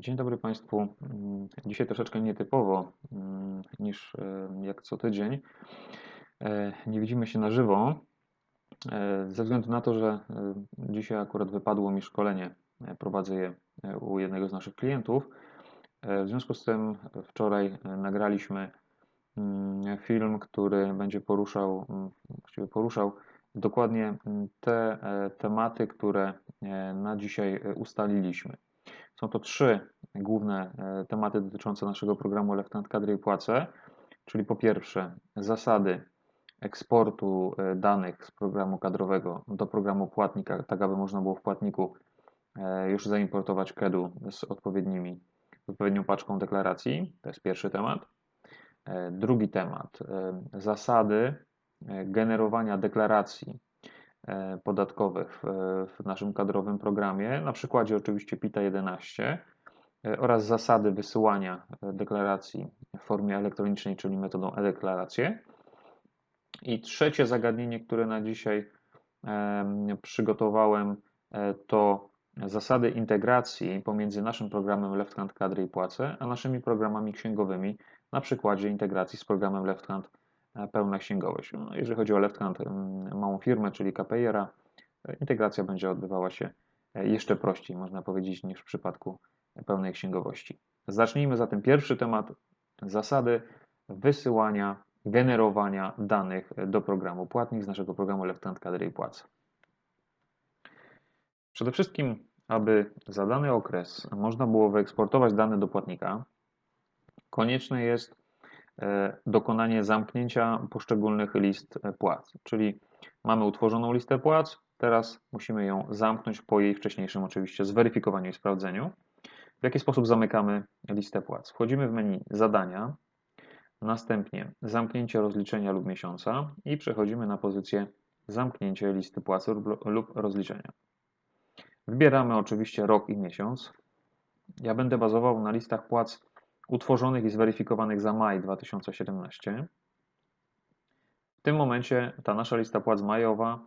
Dzień dobry Państwu. Mm, Dzisiaj troszeczkę nietypowo mm, niż jak co tydzień. E, Nie widzimy się na żywo, e, ze względu na to, że dzisiaj akurat wypadło mi szkolenie. E, Prowadzę je u jednego z naszych klientów. W związku z tym wczoraj nagraliśmy mm, film, który będzie poruszał, właściwie poruszał dokładnie te tematy, które na dzisiaj ustaliliśmy. Są to trzy główne e, tematy dotyczące naszego programu Left Hand Kadry i Płace, czyli po pierwsze zasady eksportu e, danych z programu kadrowego do programu płatnika, tak aby można było w płatniku e, już zaimportować KEDU z odpowiednimi, z odpowiednią paczką deklaracji. To jest pierwszy temat. Drugi temat, zasady generowania deklaracji podatkowych w, naszym kadrowym programie, na przykładzie oczywiście PITA 11 e, oraz zasady wysyłania e, deklaracji w formie elektronicznej, czyli metodą e-deklaracje. I trzecie zagadnienie, które na dzisiaj em, przygotowałem, e, to zasady integracji pomiędzy naszym programem Left Hand Kadry i Płace, a naszymi programami księgowymi, na przykładzie integracji z programem Left Hand e, Pełna Księgowość. No, jeżeli chodzi o Left Hand em, małą firmę, czyli KPI-era, e, integracja będzie odbywała się e, jeszcze prościej, można powiedzieć, niż w przypadku pełnej księgowości. Zacznijmy zatem pierwszy temat, zasady wysyłania, generowania danych do programu płatnik z naszego programu Left Hand Kadry i Płace. Przede wszystkim, aby za dany okres można było wyeksportować dane do płatnika, konieczne jest e, dokonanie zamknięcia poszczególnych list e, płac. Czyli mamy utworzoną listę płac, teraz musimy ją zamknąć po jej wcześniejszym oczywiście zweryfikowaniu i sprawdzeniu. W jaki sposób zamykamy listę płac? Wchodzimy w menu zadania, następnie zamknięcie rozliczenia lub miesiąca i przechodzimy na pozycję zamknięcie listy płac lub rozliczenia. Wybieramy oczywiście rok i miesiąc. Ja będę bazował na listach płac utworzonych i zweryfikowanych za maj 2017. W tym momencie ta nasza lista płac majowa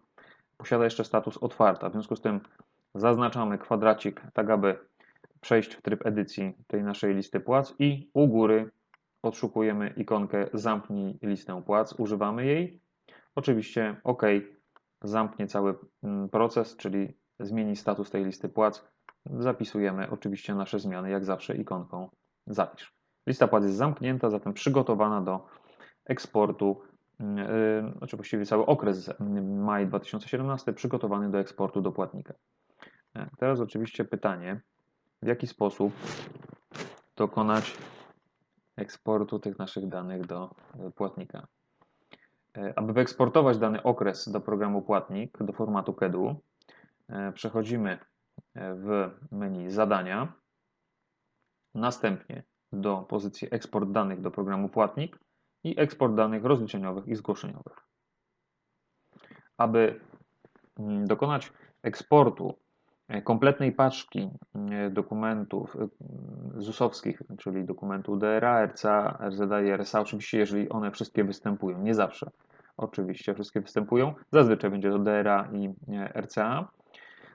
posiada jeszcze status otwarta. W związku z tym zaznaczamy kwadracik, tak aby przejść w tryb edycji tej naszej listy płac i u góry odszukujemy ikonkę zamknij listę płac, używamy jej. Oczywiście OK zamknie cały mm, proces, czyli zmieni status tej listy płac. Zapisujemy oczywiście nasze zmiany, jak zawsze ikonką zapisz. Lista płac jest zamknięta, zatem przygotowana do eksportu, znaczy właściwie cały okres maj 2017 przygotowany do eksportu do płatnika. E, Teraz oczywiście pytanie, w jaki sposób dokonać eksportu tych naszych danych do e, płatnika. E, Aby wyeksportować dany okres do programu płatnik, do formatu KEDU, e, przechodzimy w menu zadania, następnie do pozycji eksport danych do programu płatnik i eksport danych rozliczeniowych i zgłoszeniowych. Aby mm, dokonać eksportu e, kompletnej paczki e, dokumentów e, ZUS-owskich, czyli dokumentu DRA, RCA, RZA i RSA, oczywiście jeżeli one wszystkie występują, nie zawsze, oczywiście wszystkie występują, zazwyczaj będzie to DRA i RCA,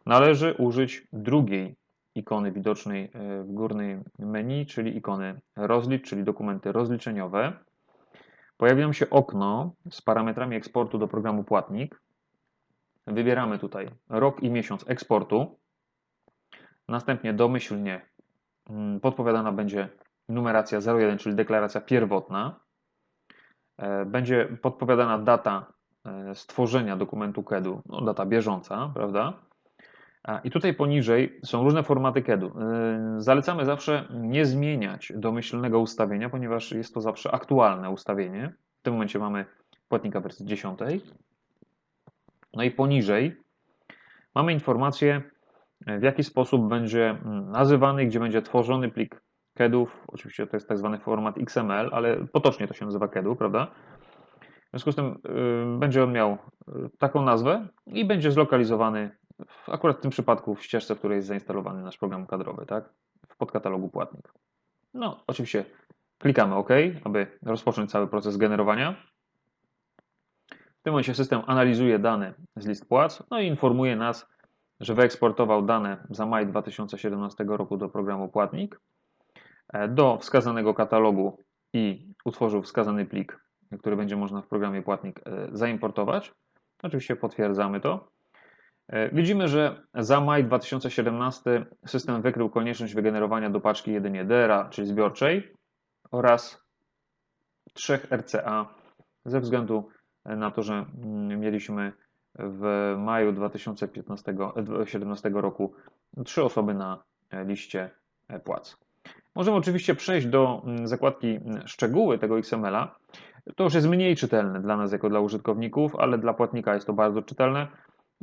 należy użyć drugiej ikony widocznej e, w górnej menu, czyli ikony rozlicz, czyli dokumenty rozliczeniowe. Pojawia nam się okno z parametrami eksportu do programu płatnik. Wybieramy tutaj rok i miesiąc eksportu. Następnie domyślnie mm, podpowiadana będzie numeracja 01, czyli deklaracja pierwotna. E, Będzie podpowiadana data e, stworzenia dokumentu KEDU, no, data bieżąca, prawda? I tutaj poniżej są różne formaty KEDU. Yy, Zalecamy zawsze nie zmieniać domyślnego ustawienia, ponieważ jest to zawsze aktualne ustawienie. W tym momencie mamy płatnika wersji 10. No i poniżej mamy informację, w jaki sposób będzie mm, nazywany, gdzie będzie tworzony plik KEDów. Oczywiście to jest tak zwany format XML, ale potocznie to się nazywa KEDU, prawda? W związku z tym yy, będzie on miał yy, taką nazwę i będzie zlokalizowany akurat w tym przypadku w ścieżce, w której jest zainstalowany nasz program kadrowy, tak? W podkatalogu płatnik. No, oczywiście klikamy OK, aby rozpocząć cały proces generowania. W tym momencie system analizuje dane z list płac, no i informuje nas, że wyeksportował dane za maj 2017 roku do programu Płatnik, e, do wskazanego katalogu i utworzył wskazany plik, który będzie można w programie Płatnik e, zaimportować. Oczywiście potwierdzamy to. E, widzimy, że za maj 2017 system wykrył konieczność wygenerowania do paczki jedynie DRA, czyli zbiorczej, oraz trzech RCA ze względu na to, że mm, mieliśmy w maju 2017 roku trzy osoby na liście płac. Możemy oczywiście przejść do mm, zakładki mm, szczegóły tego XML-a. To już jest mniej czytelne dla nas jako dla użytkowników, ale dla płatnika jest to bardzo czytelne.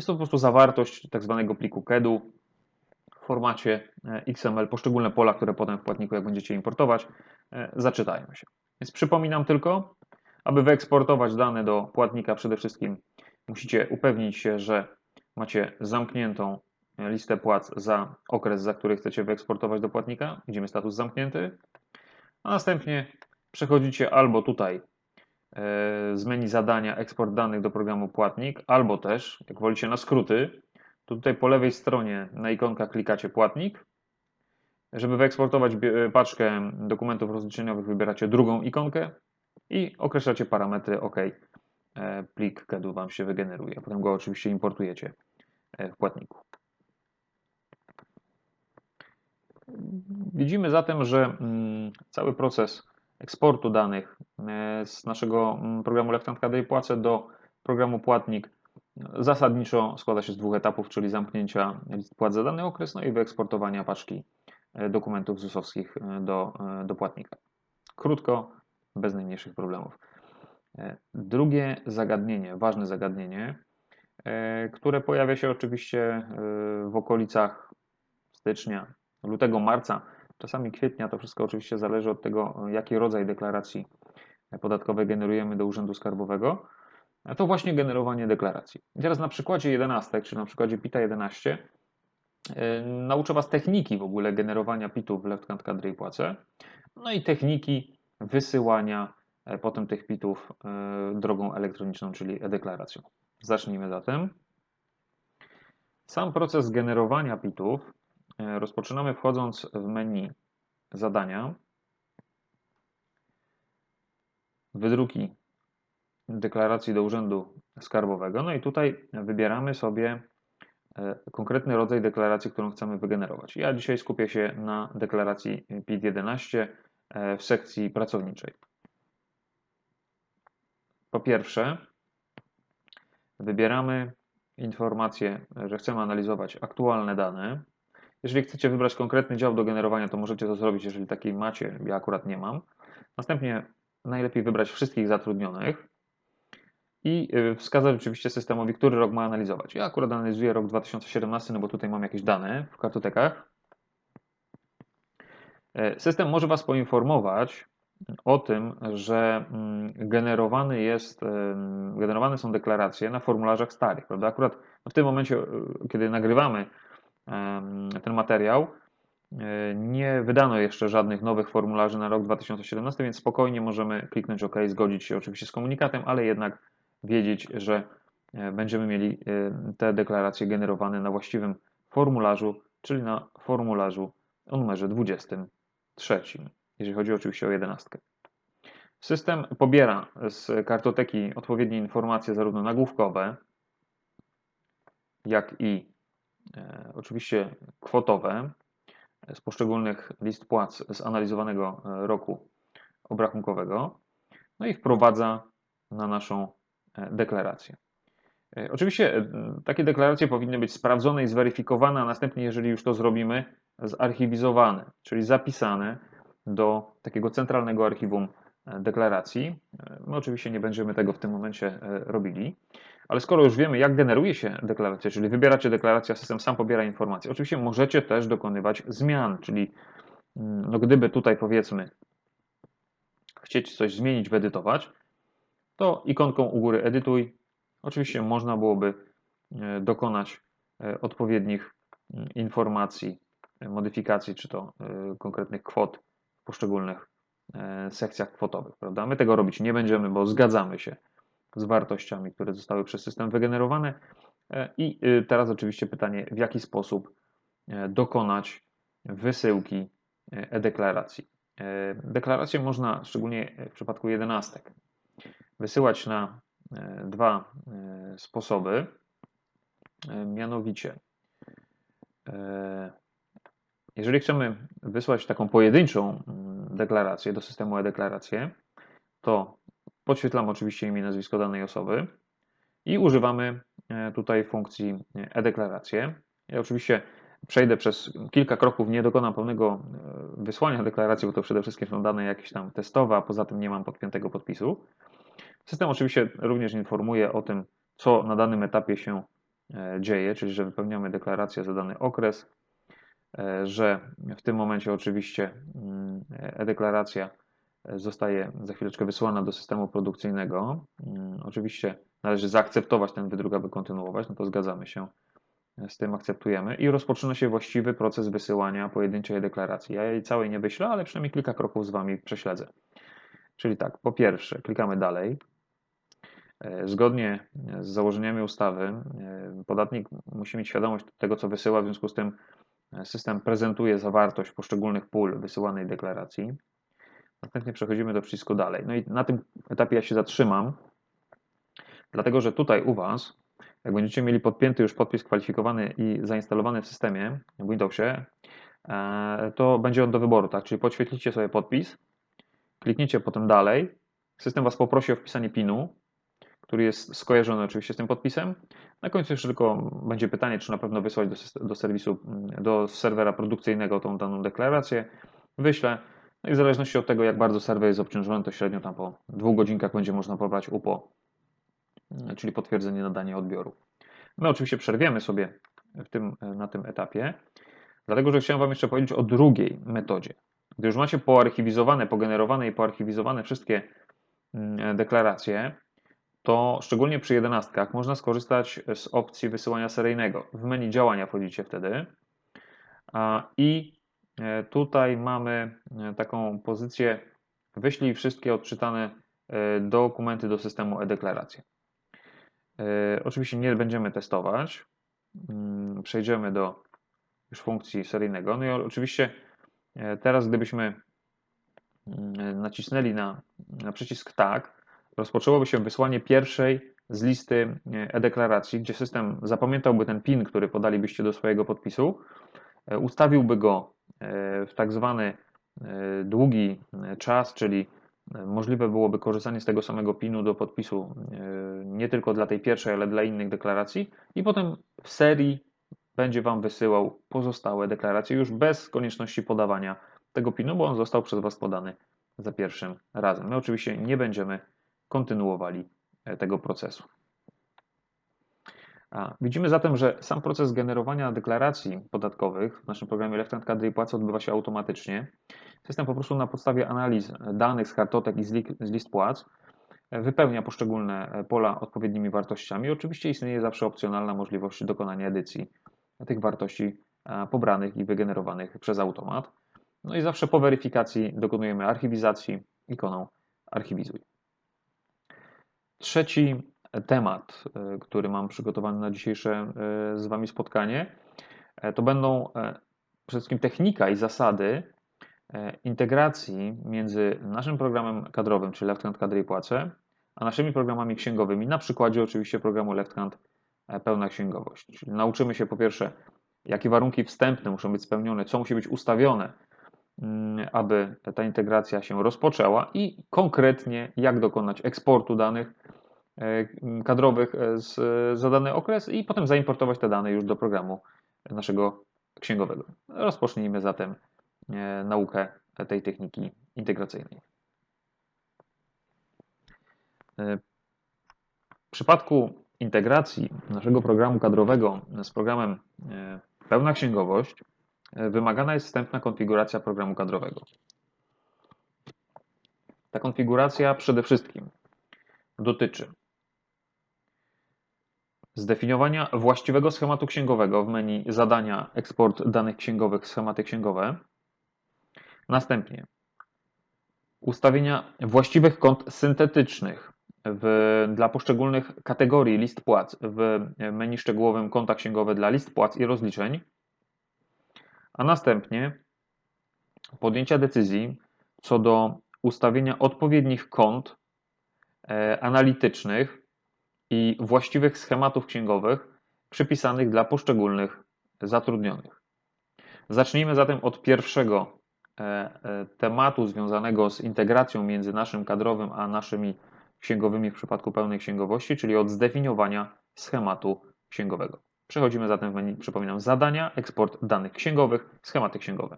Jest to po prostu zawartość tak zwanego pliku KEDU w formacie e, XML, poszczególne pola, które potem w płatniku, jak będziecie importować, e, zaczytają się. Więc przypominam tylko, aby wyeksportować dane do płatnika, przede wszystkim musicie upewnić się, że macie zamkniętą listę płac za okres, za który chcecie wyeksportować do płatnika. Widzimy status zamknięty. A następnie przechodzicie albo tutaj e, z menu zadania eksport danych do programu płatnik, albo też, jak wolicie na skróty, to tutaj po lewej stronie na ikonka klikacie płatnik. Żeby wyeksportować paczkę dokumentów rozliczeniowych, wybieracie drugą ikonkę i określacie parametry OK. E, plik KEDU Wam się wygeneruje. Potem go oczywiście importujecie e, w płatniku. Widzimy zatem, że mm, cały proces eksportu danych e, z naszego mm, programu Left Hand Cadre Płace do programu Płatnik zasadniczo składa się z dwóch etapów, czyli zamknięcia list płac za dany okres, no i wyeksportowania paczki dokumentów ZUS-owskich do, do płatnika. Krótko, bez najmniejszych problemów. E, drugie zagadnienie, ważne zagadnienie, e, które pojawia się oczywiście e, w okolicach stycznia, lutego, marca, czasami kwietnia, to wszystko oczywiście zależy od tego, jaki rodzaj deklaracji podatkowej generujemy do Urzędu Skarbowego, to właśnie generowanie deklaracji. Teraz na przykładzie 11, czy na przykładzie PITA 11, nauczę Was techniki w ogóle generowania PIT-ów w Left Hand Cadre i Płace, no i techniki wysyłania E, potem tych PIT-ów e, drogą elektroniczną, czyli e-deklaracją. Zacznijmy zatem. Sam proces generowania PIT-ów rozpoczynamy wchodząc w menu zadania, wydruki deklaracji do Urzędu Skarbowego. No i tutaj wybieramy sobie konkretny rodzaj deklaracji, którą chcemy wygenerować. Ja dzisiaj skupię się na deklaracji PIT-11 w sekcji pracowniczej. Po pierwsze, wybieramy informację, że chcemy analizować aktualne dane. Jeżeli chcecie wybrać konkretny dział do generowania, to możecie to zrobić, jeżeli takiej macie. Ja akurat nie mam. Następnie najlepiej wybrać wszystkich zatrudnionych i y, wskazać oczywiście systemowi, który rok ma analizować. Ja akurat analizuję rok 2017, no bo tutaj mam jakieś dane w kartotekach. E, system może Was poinformować, o tym, że mm, generowany jest, generowane są deklaracje na formularzach starych, prawda? Akurat w tym momencie, e, kiedy nagrywamy ten materiał, e, nie wydano jeszcze żadnych nowych formularzy na rok 2017, więc spokojnie możemy kliknąć OK, zgodzić się oczywiście z komunikatem, ale jednak wiedzieć, że e, będziemy mieli te deklaracje generowane na właściwym formularzu, czyli na formularzu o numerze 23 jeżeli chodzi oczywiście o jedenastkę. System pobiera z kartoteki odpowiednie informacje zarówno nagłówkowe, jak i e, oczywiście kwotowe z poszczególnych list płac z analizowanego e, roku obrachunkowego, no i wprowadza na naszą e, deklarację. E, oczywiście takie deklaracje powinny być sprawdzone i zweryfikowane, a następnie, jeżeli już to zrobimy, zarchiwizowane, czyli zapisane do takiego centralnego archiwum e, deklaracji. E, my oczywiście nie będziemy tego w tym momencie e, robili, ale skoro już wiemy, jak generuje się deklaracja, czyli wybieracie deklarację, a system sam pobiera informacje, oczywiście możecie też dokonywać zmian, czyli mm, no gdyby tutaj powiedzmy chcieć coś zmienić, wyedytować, to ikonką u góry edytuj oczywiście można byłoby dokonać odpowiednich mm, informacji, modyfikacji, czy to konkretnych kwot w poszczególnych e, sekcjach kwotowych. Prawda? My tego robić nie będziemy, bo zgadzamy się z wartościami, które zostały przez system wygenerowane. E, I y, teraz oczywiście pytanie, w jaki sposób e, dokonać wysyłki e, e-deklaracji. Deklarację można, szczególnie w przypadku jedenastek, wysyłać na dwa sposoby. Mianowicie, jeżeli chcemy wysłać taką pojedynczą mm, deklarację do systemu e-deklarację, to podświetlamy oczywiście imię nazwisko danej osoby i używamy e, tutaj funkcji e-deklarację. Ja oczywiście przejdę przez kilka kroków, nie dokonam pełnego e, wysłania deklaracji, bo to przede wszystkim są dane jakieś tam testowe, a poza tym nie mam podpiętego podpisu. System oczywiście również informuje o tym, co na danym etapie się e, dzieje, czyli że wypełniamy deklarację za dany okres, że w tym momencie oczywiście mm, e-deklaracja zostaje za chwileczkę wysłana do systemu produkcyjnego. Mm, oczywiście należy zaakceptować ten wydruk, aby kontynuować, no to zgadzamy się z tym, akceptujemy i rozpoczyna się właściwy proces wysyłania pojedynczej deklaracji. Ja jej całej nie wyślę, ale przynajmniej kilka kroków z Wami prześledzę. Czyli tak, po pierwsze, klikamy dalej. E, zgodnie z założeniami ustawy, e, podatnik musi mieć świadomość tego, co wysyła, w związku z tym e, system prezentuje zawartość poszczególnych pól wysyłanej deklaracji. Następnie przechodzimy do przycisku dalej. No i na tym etapie ja się zatrzymam, dlatego że tutaj u Was, jak będziecie mieli podpięty już podpis kwalifikowany i zainstalowany w systemie w Windowsie, e, to będzie on do wyboru, tak? Czyli podświetlicie sobie podpis, klikniecie potem dalej, system Was poprosi o wpisanie PIN-u, który jest skojarzony oczywiście z tym podpisem. Na końcu jeszcze tylko będzie pytanie, czy na pewno wysłać do, do serwisu, do serwera produkcyjnego tą daną deklarację. Wyślę, no i w zależności od tego, jak bardzo serwer jest obciążony, to średnio tam po dwóch godzinkach będzie można pobrać UPO, czyli potwierdzenie nadania odbioru. My oczywiście przerwiemy sobie w tym, na tym etapie, dlatego że chciałem Wam jeszcze powiedzieć o drugiej metodzie. Gdy już macie poarchiwizowane, pogenerowane i poarchiwizowane wszystkie mm, deklaracje, to szczególnie przy jedenastkach można skorzystać z opcji wysyłania seryjnego. W menu działania wchodzicie wtedy i E, tutaj mamy e, taką pozycję wyślij wszystkie odczytane e, dokumenty do systemu e-deklaracje. Oczywiście nie będziemy testować. Mm, przejdziemy do już funkcji seryjnego. No i oczywiście teraz gdybyśmy mm, nacisnęli na, na przycisk tak, rozpoczęłoby się wysłanie pierwszej z listy e-deklaracji, gdzie system zapamiętałby ten PIN, który podalibyście do swojego podpisu, ustawiłby go E, w tak zwany e, długi e, czas, czyli możliwe byłoby korzystanie z tego samego PIN-u do podpisu nie tylko dla tej pierwszej, ale dla innych deklaracji i potem w serii będzie Wam wysyłał pozostałe deklaracje już bez konieczności podawania tego PIN-u, bo on został przez Was podany za pierwszym razem. My oczywiście nie będziemy kontynuowali tego procesu. Widzimy zatem, że sam proces generowania deklaracji podatkowych w naszym programie Left Hand Kadry i Płacy odbywa się automatycznie. System po prostu na podstawie analiz danych z kartotek i z list płac wypełnia poszczególne pola odpowiednimi wartościami. Oczywiście istnieje zawsze opcjonalna możliwość dokonania edycji tych wartości pobranych i wygenerowanych przez automat. No i zawsze po weryfikacji dokonujemy archiwizacji ikoną archiwizuj. Trzeci temat, e, który mam przygotowany na dzisiejsze e, z Wami spotkanie, e, to będą przede wszystkim technika i zasady integracji między naszym programem kadrowym, czyli Left Hand Kadry i Płace, a naszymi programami księgowymi, na przykładzie oczywiście programu Left Hand Pełna Księgowość. Czyli nauczymy się po pierwsze, jakie warunki wstępne muszą być spełnione, co musi być ustawione, mm, aby ta integracja się rozpoczęła i konkretnie jak dokonać eksportu danych kadrowych e, z, za dany okres i potem zaimportować te dane już do programu naszego księgowego. Rozpocznijmy zatem e, naukę tej techniki integracyjnej. W przypadku integracji naszego programu kadrowego z programem Pełna Księgowość wymagana jest wstępna konfiguracja programu kadrowego. Ta konfiguracja przede wszystkim dotyczy Zdefiniowania właściwego schematu księgowego w menu Zadania Eksport danych księgowych schematy księgowe. Następnie ustawienia właściwych kont syntetycznych w, dla poszczególnych kategorii list płac w menu szczegółowym konta księgowe dla list płac i rozliczeń, a następnie podjęcia decyzji co do ustawienia odpowiednich kont e, analitycznych i właściwych schematów księgowych przypisanych dla poszczególnych zatrudnionych. Zacznijmy zatem od pierwszego e, e, tematu związanego z integracją między naszym kadrowym a naszymi księgowymi w przypadku pełnej księgowości, czyli od zdefiniowania schematu księgowego. Przechodzimy zatem w menu, przypominam, zadania, eksport danych księgowych, schematy księgowe.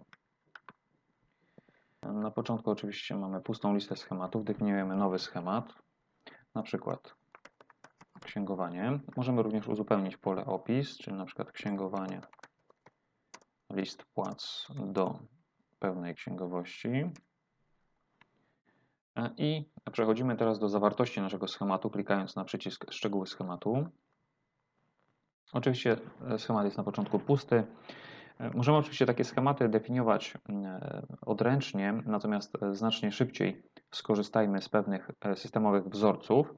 Na początku oczywiście mamy pustą listę schematów, definiujemy nowy schemat, na przykład księgowanie. Możemy również uzupełnić pole opis, czyli na przykład księgowanie list płac do pełnej księgowości. I przechodzimy teraz do zawartości naszego schematu, klikając na przycisk szczegóły schematu. Oczywiście schemat jest na początku pusty. Możemy oczywiście takie schematy definiować odręcznie, natomiast znacznie szybciej skorzystajmy z pewnych systemowych wzorców.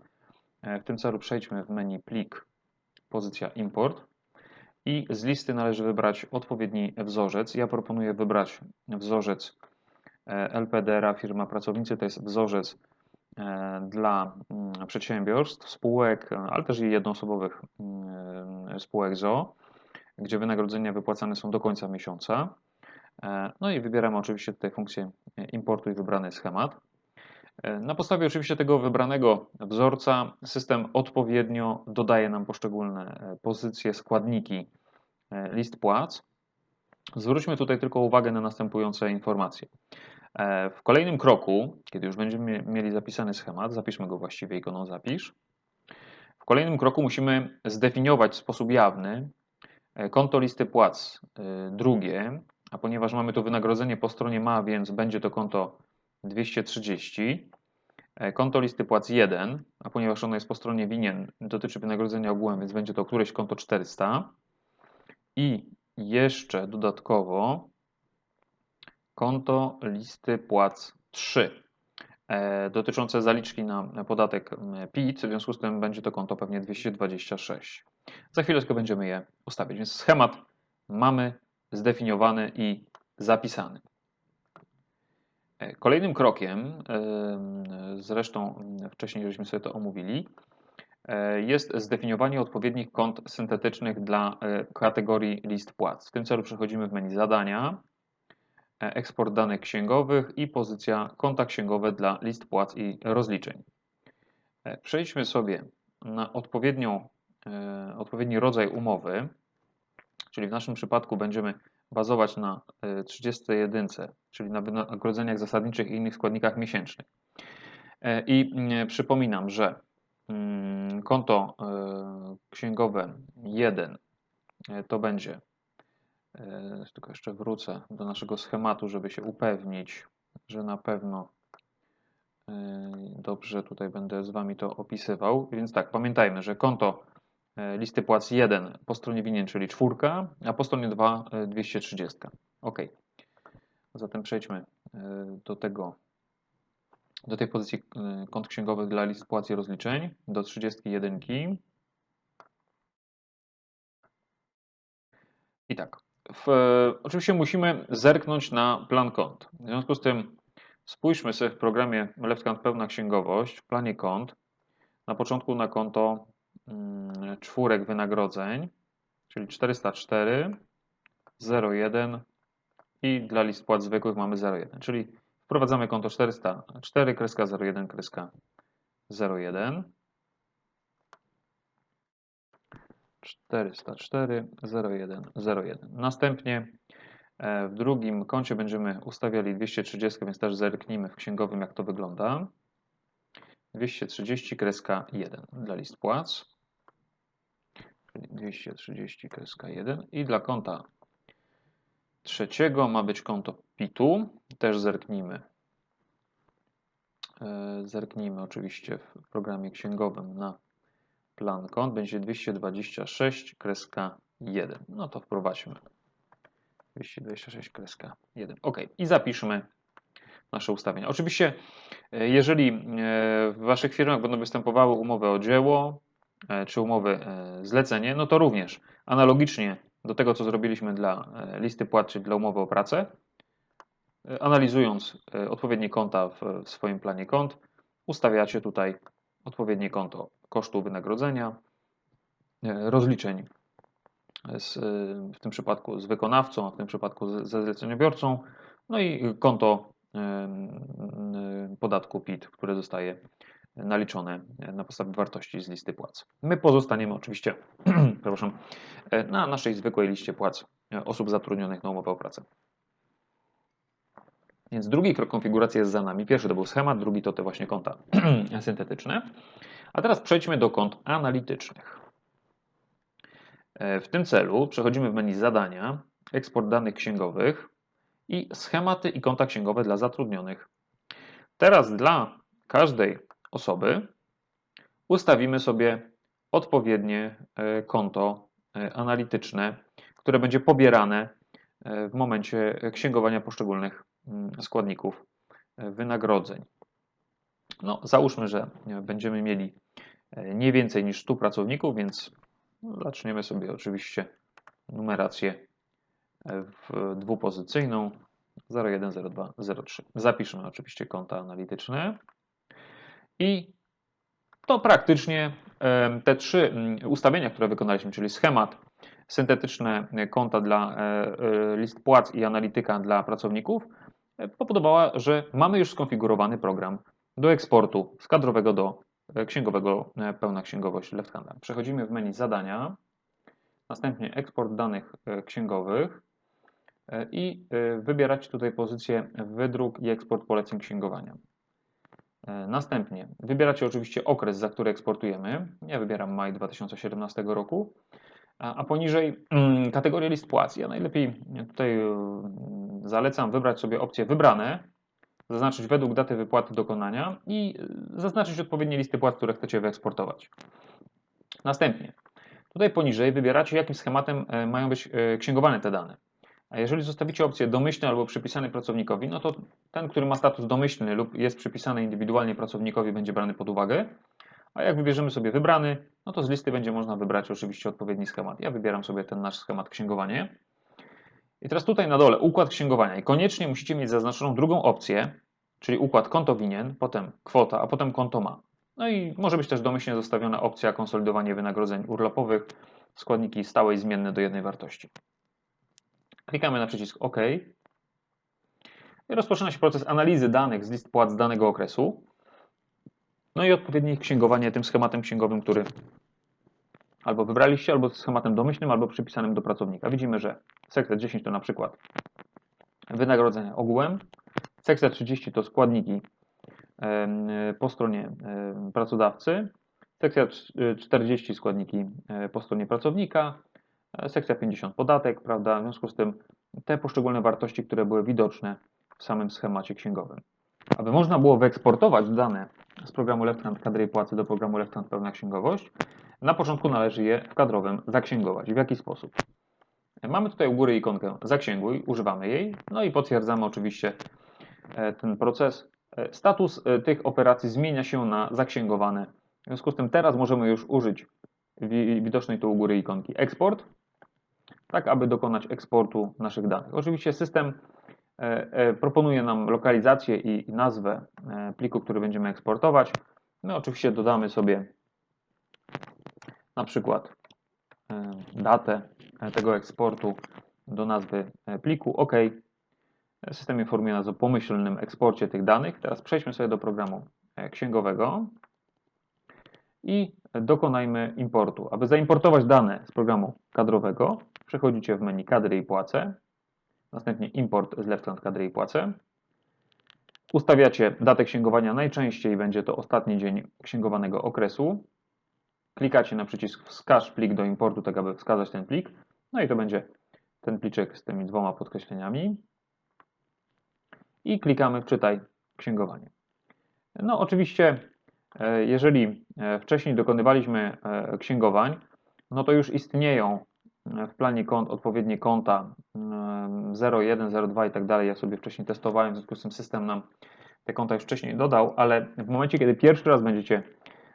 W tym celu przejdźmy w menu plik, pozycja import i z listy należy wybrać odpowiedni wzorzec. Ja proponuję wybrać wzorzec LPDR-a firma pracownicy, to jest wzorzec dla przedsiębiorstw, spółek, ale też i jednoosobowych spółek ZO, gdzie wynagrodzenia wypłacane są do końca miesiąca. No i wybieramy oczywiście tutaj funkcję importu i wybrany schemat. Na podstawie oczywiście tego wybranego wzorca system odpowiednio dodaje nam poszczególne pozycje, składniki list płac. Zwróćmy tutaj tylko uwagę na następujące informacje. W kolejnym kroku, kiedy już będziemy mieli zapisany schemat, zapiszmy go właściwie ikoną zapisz. W kolejnym kroku musimy zdefiniować w sposób jawny konto listy płac drugie, a ponieważ mamy tu wynagrodzenie po stronie ma, więc będzie to konto 230. Konto listy płac 1, a ponieważ ono jest po stronie winien, dotyczy wynagrodzenia ogółem, więc będzie to któreś konto 400. I jeszcze dodatkowo konto listy płac 3 dotyczące zaliczki na podatek PIT, w związku z tym będzie to konto pewnie 226. Za chwileczkę będziemy je ustawić, więc schemat mamy zdefiniowany i zapisany. Kolejnym krokiem, zresztą wcześniej żeśmy sobie to omówili, jest zdefiniowanie odpowiednich kont syntetycznych dla kategorii list płac. W tym celu przechodzimy w menu zadania, eksport danych księgowych i pozycja konta księgowe dla list płac i rozliczeń. Przejdźmy sobie na odpowiednią, odpowiedni rodzaj umowy, czyli w naszym przypadku będziemy bazować na 31, czyli na wynagrodzeniach zasadniczych i innych składnikach miesięcznych. I przypominam, że konto księgowe 1 to będzie, tylko jeszcze wrócę do naszego schematu, żeby się upewnić, że na pewno dobrze tutaj będę z Wami to opisywał. Więc tak, pamiętajmy, że konto listy płac 1 po stronie winien, czyli czwórka, a po stronie 2 230. OK. Zatem przejdźmy do tego, do tej pozycji kont księgowych dla list płac i rozliczeń, do 31. I tak. W, oczywiście musimy zerknąć na plan kont. W związku z tym spójrzmy sobie w programie LeftCount Pełna Księgowość, w planie kont, na początku na konto czwórek wynagrodzeń, czyli 404, 01 i dla list płac zwykłych mamy 01, czyli wprowadzamy konto 404, kreska 01, kreska 01. 404, 01, 01. Następnie w drugim koncie będziemy ustawiali 230, więc też zerknijmy w księgowym, jak to wygląda. 230, kreska 1 dla list płac. Czyli 230, kreska 1. I dla konta trzeciego ma być konto PIT-u. Też zerknijmy. Zerknijmy oczywiście w programie księgowym na plan kont. Będzie 226, kreska 1. No to wprowadźmy. 226, kreska 1. OK. I zapiszmy nasze ustawienia. Oczywiście, e, jeżeli e, w Waszych firmach będą występowały umowy o dzieło e, czy umowy e, zlecenie, no to również analogicznie do tego, co zrobiliśmy dla e, listy płat, czy dla umowy o pracę, e, analizując e, odpowiednie konta w, swoim planie kont, ustawiacie tutaj odpowiednie konto kosztu wynagrodzenia, e, rozliczeń z, e, w tym przypadku z wykonawcą, a w tym przypadku ze zleceniobiorcą, no i konto e, podatku PIT, które zostaje naliczone na podstawie wartości z listy płac. My pozostaniemy oczywiście przepraszam, na naszej zwykłej liście płac osób zatrudnionych na umowę o pracę. Więc drugi krok konfiguracji jest za nami. Pierwszy to był schemat, drugi to te właśnie konta syntetyczne. A teraz przejdźmy do kont analitycznych. W tym celu przechodzimy w menu zadania, eksport danych księgowych i schematy i konta księgowe dla zatrudnionych. Teraz dla każdej osoby ustawimy sobie odpowiednie e, konto e, analityczne, które będzie pobierane e, w momencie księgowania poszczególnych mm, składników wynagrodzeń. No, załóżmy, że będziemy mieli nie więcej niż 100 pracowników, więc zaczniemy sobie oczywiście numerację w dwupozycyjną 01, 02, 03. Zapiszmy oczywiście konta analityczne i to praktycznie te trzy mm, ustawienia, które wykonaliśmy, czyli schemat, syntetyczne konta dla e, e, list płac i analityka dla pracowników, e, powodowała, że mamy już skonfigurowany program do eksportu z kadrowego do księgowego pełna księgowość left handa. Przechodzimy w menu zadania, następnie eksport danych księgowych i wybierać tutaj pozycję wydruk i eksport poleceń księgowania. E, Następnie wybieracie oczywiście okres, za który eksportujemy. Ja wybieram maj 2017 roku. A, poniżej mm, kategorię list płac. Ja najlepiej tutaj mm, zalecam wybrać sobie opcję wybrane, zaznaczyć według daty wypłaty dokonania i y, zaznaczyć odpowiednie listy płac, które chcecie wyeksportować. Następnie tutaj poniżej wybieracie, jakim schematem e, mają być e, księgowane te dane. A jeżeli zostawicie opcję domyślny albo przypisany pracownikowi, no to ten, który ma status domyślny lub jest przypisany indywidualnie pracownikowi, będzie brany pod uwagę. A jak wybierzemy sobie wybrany, no to z listy będzie można wybrać oczywiście odpowiedni schemat. Ja wybieram sobie ten nasz schemat księgowanie. I teraz tutaj na dole układ księgowania. I koniecznie musicie mieć zaznaczoną drugą opcję, czyli układ konto winien, potem kwota, a potem konto ma. No i może być też domyślnie zostawiona opcja konsolidowanie wynagrodzeń urlopowych, składniki stałe i zmienne do jednej wartości. Klikamy na przycisk OK. I rozpoczyna się proces analizy danych z list płac z danego okresu. No i odpowiednie księgowanie tym schematem księgowym, który albo wybraliście, albo schematem domyślnym, albo przypisanym do pracownika. Widzimy, że sekcja 10 to na przykład wynagrodzenia ogółem, sekcja 30 to składniki po stronie pracodawcy, sekcja cz- 40 składniki e, po stronie pracownika, e, sekcja 50 podatek, prawda? W związku z tym te poszczególne wartości, które były widoczne w samym schemacie księgowym. Aby można było wyeksportować dane z programu Left Hand kadry i płacy do programu Left Hand pełna księgowość, na początku należy je w kadrowym zaksięgować. W jaki sposób? Mamy tutaj u góry ikonkę zaksięguj, używamy jej, no i potwierdzamy oczywiście e, ten proces. E, Status e, tych operacji zmienia się na zaksięgowane. W związku z tym teraz możemy już użyć wi- widocznej tu u góry ikonki eksport, tak aby dokonać eksportu naszych danych. Oczywiście system e, e, proponuje nam lokalizację i nazwę e, pliku, który będziemy eksportować. My oczywiście dodamy sobie na przykład datę tego eksportu do nazwy pliku. OK. System informuje nas o pomyślnym eksporcie tych danych. Teraz przejdźmy sobie do programu księgowego i dokonajmy importu. Aby zaimportować dane z programu kadrowego, przechodzicie w menu kadry i płace, następnie import z left hand kadry i płace. Ustawiacie datę księgowania, najczęściej będzie to ostatni dzień księgowanego okresu. Klikacie na przycisk wskaż plik do importu, tak aby wskazać ten plik. No i to będzie ten pliczek z tymi dwoma podkreśleniami. I klikamy wczytaj księgowanie. No oczywiście, e, jeżeli e, wcześniej dokonywaliśmy e, księgowań, no to już istnieją w planie kont odpowiednie konta 01, 02 i tak dalej. Ja sobie wcześniej testowałem, w związku z tym system nam te konta już wcześniej dodał, ale w momencie, kiedy pierwszy raz będziecie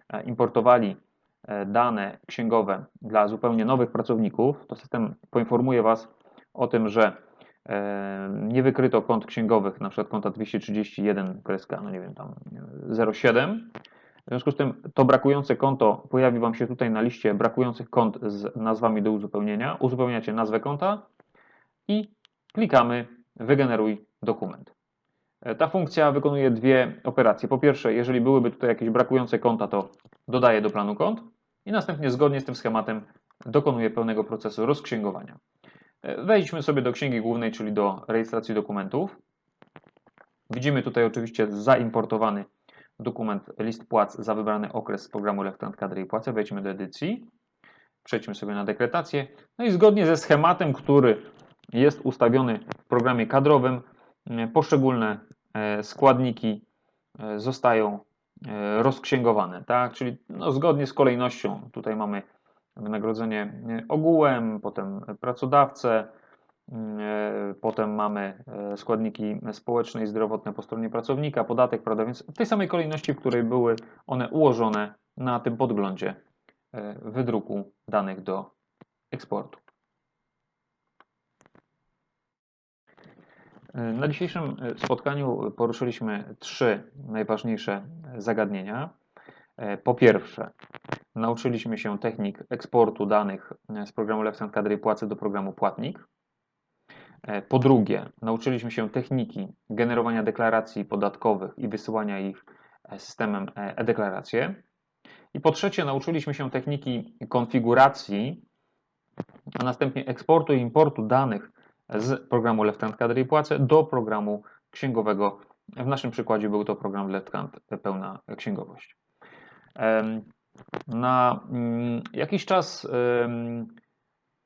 e, importowali e, dane księgowe dla zupełnie nowych pracowników, to system poinformuje Was o tym, że e, nie wykryto kont księgowych, na przykład konta 231 kreska, no nie wiem, tam 07. W związku z tym to brakujące konto pojawi Wam się tutaj na liście brakujących kont z nazwami do uzupełnienia. Uzupełniacie nazwę konta i klikamy wygeneruj dokument. E, ta funkcja wykonuje dwie operacje. Po pierwsze, jeżeli byłyby tutaj jakieś brakujące konta, to dodaje do planu kont i następnie zgodnie z tym schematem dokonuje pełnego procesu rozksięgowania. E, wejdźmy sobie do księgi głównej, czyli do rejestracji dokumentów. Widzimy tutaj oczywiście zaimportowany dokument list płac za wybrany okres z programu Leftant Kadry i Płace. Wejdźmy do edycji. Przejdźmy sobie na dekretację. No i zgodnie ze schematem, który jest ustawiony w programie kadrowym, e, poszczególne e, składniki e, zostają rozksięgowane, tak? Czyli no, zgodnie z kolejnością. Tutaj mamy wynagrodzenie ogółem, potem pracodawcę, potem mamy składniki społeczne i zdrowotne po stronie pracownika, podatek, prawda? Więc w tej samej kolejności, w której były one ułożone na tym podglądzie wydruku danych do eksportu. Na dzisiejszym e, spotkaniu poruszyliśmy trzy najważniejsze zagadnienia. E, po pierwsze, nauczyliśmy się technik eksportu danych e, z programu Left Kadry Płacy do programu Płatnik. Po drugie, nauczyliśmy się techniki generowania deklaracji podatkowych i wysyłania ich systemem e-deklaracje. I po trzecie, nauczyliśmy się techniki konfiguracji, a następnie eksportu i importu danych z programu Left Hand Kadry i Płace do programu księgowego. W naszym przykładzie był to program Left Hand Pełna Księgowość. Na mm, jakiś czas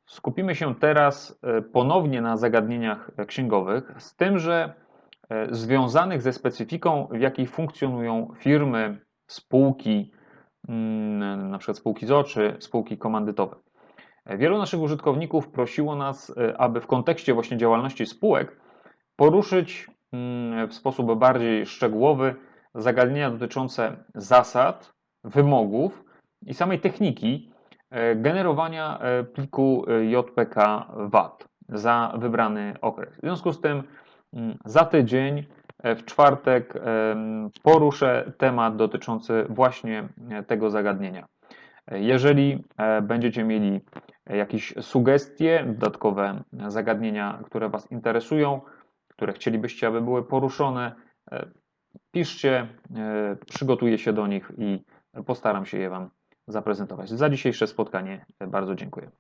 skupimy się teraz e, ponownie na zagadnieniach księgowych, z tym, że e, związanych ze specyfiką, w jakiej funkcjonują firmy, spółki, mm, na przykład spółki z czy spółki komandytowe. Wielu naszych użytkowników prosiło nas, e, aby w kontekście właśnie działalności spółek poruszyć mm, w sposób bardziej szczegółowy zagadnienia dotyczące zasad, wymogów i samej techniki e, generowania e, pliku JPK VAT za wybrany okres. W związku z tym mm, za tydzień w czwartek poruszę temat dotyczący właśnie tego zagadnienia. Jeżeli będziecie mieli jakieś sugestie, dodatkowe zagadnienia, które Was interesują, które chcielibyście, aby były poruszone, e, piszcie, e, przygotuję się do nich i postaram się je Wam zaprezentować. Za dzisiejsze spotkanie bardzo dziękuję.